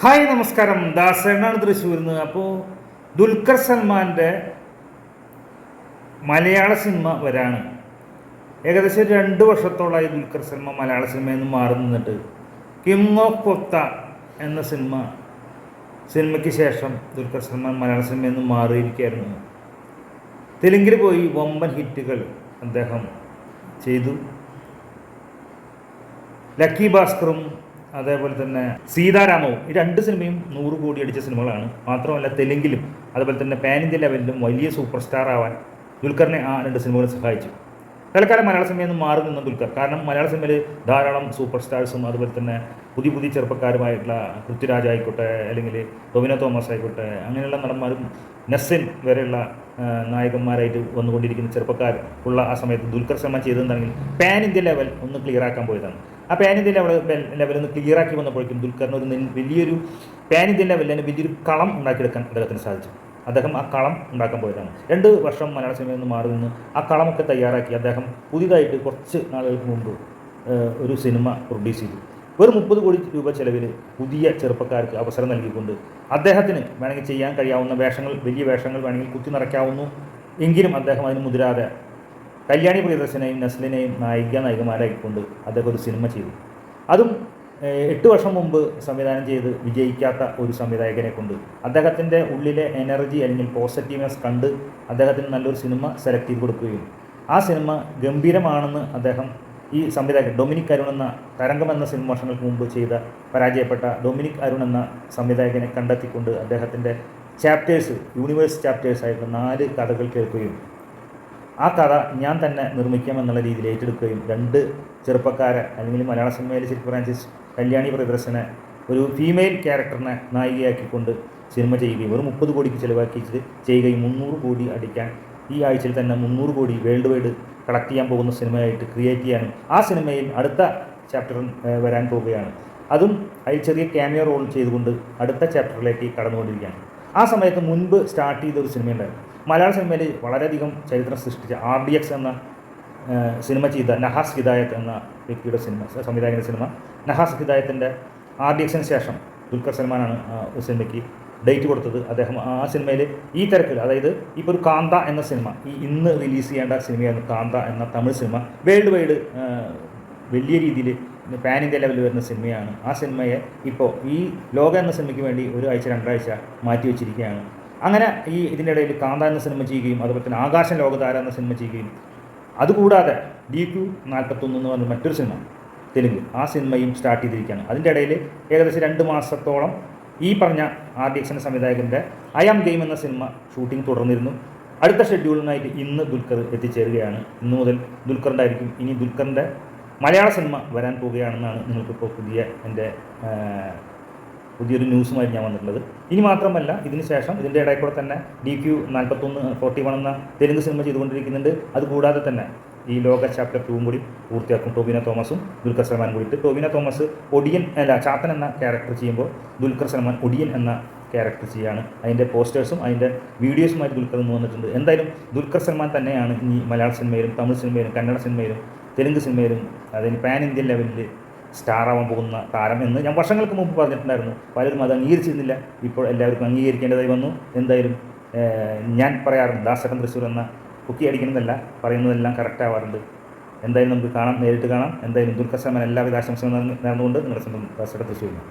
Hi നമസ്കാരം. ദാസേണാണ് തൃശ്ശൂരിൽ നിന്ന്. അപ്പോൾ ദുൽഖർ സൽമാന്റെ മലയാള സിനിമ വരാണ്. ഏകദേശം രണ്ട് വർഷത്തോളമായി ദുൽഖർ സൽമാൻ മലയാള സിനിമയിൽ നിന്ന് മാറി നിന്നിട്ട്. ഓഫ് കൊത്ത എന്ന സിനിമ സിനിമയ്ക്ക് ശേഷം ദുൽഖർ സൽമാൻ മലയാള സിനിമയിൽ നിന്ന് മാറിയിരിക്കുകയായിരുന്നു. തെലുങ്കിൽ പോയി വമ്പൻ ഹിറ്റുകൾ അദ്ദേഹം ചെയ്തു. ലക്കി ഭാസ്കറും അതേപോലെ തന്നെ സീതാരാമവും. ഈ രണ്ട് സിനിമയും നൂറ് കോടി അടിച്ച സിനിമകളാണ്. മാത്രമല്ല തെലുങ്കിലും അതുപോലെ തന്നെ പാൻ ഇന്ത്യ ലെവലിലും വലിയ സൂപ്പർ സ്റ്റാർ ആവാൻ ദുൽഖറിനെ ആ രണ്ട് സിനിമകൾ സഹായിച്ചു. തൽക്കാലം മലയാള സിനിമയിൽ നിന്ന് മാറി നിന്ന ദുൽഖർ. കാരണം മലയാള സിനിമയിൽ ധാരാളം സൂപ്പർ സ്റ്റാർസും അതുപോലെ തന്നെ പുതിയ പുതിയ ചെറുപ്പക്കാരുമായിട്ടുള്ള പൃഥ്വിരാജ് ആയിക്കോട്ടെ അല്ലെങ്കിൽ ടൊവിനോ തോമസ് ആയിക്കോട്ടെ അങ്ങനെയുള്ള നടന്മാരും നസിൻ വരെയുള്ള നായകന്മാരായിട്ട് വന്നുകൊണ്ടിരിക്കുന്ന ചെറുപ്പക്കാർ ഉള്ള ആ സമയത്ത് ദുൽഖർ സൽമാൻ ചെയ്തതെന്നാണെങ്കിൽ പാൻ ഇന്ത്യ ലെവൽ ഒന്ന് ക്ലിയർ ആക്കാൻ പോയതാണ്. ആ ഇന്ത്യ ലെവൽ ലെവൽ ഒന്ന് ക്ലിയർ ആക്കി വന്നപ്പോഴേക്കും ദുൽഖറിന് ഒരു വലിയൊരു ഇന്ത്യ ലെവലിൽ തന്നെ വലിയൊരു കളം ഉണ്ടാക്കിയെടുക്കാൻ അദ്ദേഹത്തിന് സാധിച്ചു. അദ്ദേഹം ആ കളം ഉണ്ടാക്കാൻ പോയതാണ്. രണ്ട് വർഷം മലയാള സിനിമയിൽ നിന്ന് മാറി നിന്ന് ആ കളമൊക്കെ തയ്യാറാക്കി അദ്ദേഹം പുതിയതായിട്ട് കുറച്ച് നാളുകൾക്ക് മുമ്പ് ഒരു സിനിമ പ്രൊഡ്യൂസ് ചെയ്തു. വെറും മുപ്പത് കോടി രൂപ ചെലവിൽ പുതിയ ചെറുപ്പക്കാർക്ക് അവസരം നൽകിക്കൊണ്ട് അദ്ദേഹത്തിന് വേണമെങ്കിൽ ചെയ്യാൻ കഴിയാവുന്ന വേഷങ്ങൾ വലിയ വേഷങ്ങൾ വേണമെങ്കിൽ കുത്തി നിറയ്ക്കാവുന്നു. എങ്കിലും അദ്ദേഹം അതിന് മുതിരാതെ കല്യാണി പ്രിയദർശനെയും നസ്ലിനെയും നായിക നായികമാരായിക്കൊണ്ട് അദ്ദേഹം ഒരു സിനിമ ചെയ്തു. അതും എട്ട് വർഷം മുമ്പ് സംവിധാനം ചെയ്ത് വിജയിക്കാത്ത ഒരു സംവിധായകനെ കൊണ്ട് അദ്ദേഹത്തിന്റെ ഉള്ളിലെ എനർജി അല്ലെങ്കിൽ പോസിറ്റീവ്നെസ് കണ്ട് അദ്ദേഹത്തിന് നല്ലൊരു സിനിമ സെലക്ട് ചെയ്ത് കൊടുക്കുകയും ആ സിനിമ ഗംഭീരമാണെന്ന് അദ്ദേഹം ഈ സംവിധായകൻ ഡൊമിനിക് അരുൺ എന്ന തരംഗം എന്ന സിനിമ വർഷങ്ങൾക്ക് മുമ്പ് ചെയ്ത പരാജയപ്പെട്ട ഡൊമിനിക് അരുൺ എന്ന സംവിധായകനെ കണ്ടെത്തിക്കൊണ്ട് അദ്ദേഹത്തിന്റെ ചാപ്റ്റേഴ്സ് യൂണിവേഴ്സ് ചാപ്റ്റേഴ്സ് ആയിട്ടുള്ള നാല് കഥകൾ കേൾക്കുകയും ആ കഥ ഞാൻ തന്നെ നിർമ്മിക്കാം എന്നുള്ള രീതിയിൽ ഏറ്റെടുക്കുകയും രണ്ട് ചെറുപ്പക്കാരെ അല്ലെങ്കിൽ മലയാള സിനിമയിലെ ശരിക്കും ഫ്രാൻസിസ് കല്യാണി പ്രിയദർശനെ ഒരു ഫീമെയിൽ ക്യാരക്ടറിനെ നായികയാക്കിക്കൊണ്ട് സിനിമ ചെയ്യുകയും ഒരു മുപ്പത് കോടിക്ക് ചിലവാക്കിയിട്ട് ചെയ്യുകയും മുന്നൂറ് കോടി അടിക്കാൻ ഈ ആഴ്ചയിൽ തന്നെ മുന്നൂറ് കോടി വേൾഡ് വൈഡ് കളക്ട് ചെയ്യാൻ പോകുന്ന സിനിമയായിട്ട് ക്രിയേറ്റ് ചെയ്യാനും ആ സിനിമയിൽ അടുത്ത ചാപ്റ്റർ വരാൻ പോവുകയാണ്. അതും അതിൽ ചെറിയ ക്യാമിയോ റോൾ ചെയ്തുകൊണ്ട് അടുത്ത ചാപ്റ്ററിലേക്ക് കടന്നുകൊണ്ടിരിക്കുകയാണ്. ആ സമയത്ത് മുൻപ് സ്റ്റാർട്ട് ചെയ്ത ഒരു സിനിമയുണ്ടായിരുന്നു. മലയാള സിനിമയിൽ വളരെയധികം ചരിത്രം സൃഷ്ടിച്ച ആർ ഡി എക്സ് എന്ന സിനിമ ചെയ്ത നഹാസ് ഹിദായത്ത് എന്ന വ്യക്തിയുടെ സിനിമ സംവിധായകന്റെ സിനിമ. നഹാസ് ഹിദായത്തിന്റെ ആർ ഡി എക്സിന് ശേഷം ദുൽഖർ സൽമാനാണ് സിനിമയ്ക്ക് ഡേറ്റ് കൊടുത്തത്. അദ്ദേഹം ആ സിനിമയിൽ ഈ തരത്തിൽ അതായത് ഇപ്പോൾ ഒരു കാന്ത എന്ന സിനിമ ഈ ഇന്ന് റിലീസ് ചെയ്യേണ്ട സിനിമയാണ് കാന്ത എന്ന തമിഴ് സിനിമ. വേൾഡ് വൈഡ് വലിയ രീതിയിൽ പാൻ ഇന്ത്യ ലെവലിൽ വരുന്ന സിനിമയാണ്. ആ സിനിമയെ ഇപ്പോൾ ഈ ലോക എന്ന സിനിമയ്ക്ക് വേണ്ടി ഒരു ആഴ്ച രണ്ടാഴ്ച മാറ്റി വെച്ചിരിക്കുകയാണ്. അങ്ങനെ ഈ ഇതിന്റെ ഇടയിൽ കാന്ത എന്ന സിനിമ ചെയ്യുകയും അതുപോലെ തന്നെ ആകാശം ലോകതാര എന്ന സിനിമ ചെയ്യുകയും അതുകൂടാതെ ഡി ക്യു നാൽപ്പത്തൊന്ന് എന്ന് പറഞ്ഞ മറ്റൊരു സിനിമ തെലുങ്ക് ആ സിനിമയും സ്റ്റാർട്ട് ചെയ്തിരിക്കുകയാണ്. അതിന്റെ ഇടയിൽ ഏകദേശം രണ്ട് മാസത്തോളം ഈ പറഞ്ഞ ആർ ഡി എക്സിന്റെ സംവിധായകന്റെ ഐ ആം ഗെയിം എന്ന സിനിമ ഷൂട്ടിംഗ് തുടർന്നിരുന്നു. അടുത്ത ഷെഡ്യൂളിനായിട്ട് ഇന്ന് ദുൽഖർ എത്തിച്ചേരുകയാണ്. ഇന്ന് മുതൽ ദുൽഖറിന്റായിരിക്കും ഇനി ദുൽഖറിന്റെ മലയാള സിനിമ വരാൻ പോവുകയാണെന്നാണ് നിങ്ങൾക്കിപ്പോൾ പുതിയ എന്റെ പുതിയൊരു ന്യൂസുമായി ഞാൻ വന്നിട്ടുള്ളത്. ഇനി മാത്രമല്ല ഇതിന് ശേഷം ഇതിന്റെ ഇടയിൽ കൂടെ തന്നെ ഡി ക്യു നാൽപ്പത്തൊന്ന് ഫോർട്ടി വൺ എന്ന തെലുങ്ക് സിനിമ ചെയ്തുകൊണ്ടിരിക്കുന്നുണ്ട്. അതുകൂടാതെ തന്നെ ഈ ലോക ചാപ്റ്റർ ടൂവും കൂടി പൂർത്തിയാക്കും ടോബിന തോമസും ദുൽഖർ സൽമാൻ കൂടിയിട്ട്. ടോബിന തോമസ് ഒടിയൻ അല്ല ചാത്തൻ എന്ന ക്യാരക്ടർ ചെയ്യുമ്പോൾ ദുൽഖർ സൽമാൻ ഒടിയൻ എന്ന ക്യാരക്ടർ ചെയ്യാണ്. അതിന്റെ പോസ്റ്റേഴ്സും അതിന്റെ വീഡിയോസുമായിട്ട് ദുൽഖർ നിന്ന് വന്നിട്ടുണ്ട്. എന്തായാലും ദുൽഖർ സൽമാൻ തന്നെയാണ് ഈ മലയാള സിനിമയിലും തമിഴ് സിനിമയിലും കന്നഡ സിനിമയിലും തെലുങ്ക് സിനിമയിലും അതിന് പാൻ ഇന്ത്യൻ ലെവലിൽ സ്റ്റാർ ആവാൻ പോകുന്ന താരം എന്ന് ഞാൻ വർഷങ്ങൾക്ക് മുമ്പ് പറഞ്ഞിട്ടുണ്ടായിരുന്നു. പലരും അത് അംഗീകരിച്ചിരുന്നില്ല. ഇപ്പോൾ എല്ലാവർക്കും അംഗീകരിക്കേണ്ടതായി വന്നു. എന്തായാലും ഞാൻ പറയാറുണ്ട് ദാസകൻ തൃശ്ശൂർ എന്ന കുക്കി അടിക്കുന്നതല്ല പറയുന്നതെല്ലാം കറക്റ്റ് ആവാറുണ്ട്. എന്തായാലും നമുക്ക് കാണാം നേരിട്ട് കാണാം. എന്തായാലും ദുൽഖർ സൽമാൻ എല്ലാവിധ ആശംസകളും നേർന്നുകൊണ്ട് നിങ്ങളുടെ സ്വന്തം ദാസകൻ തൃശ്ശൂരിന്.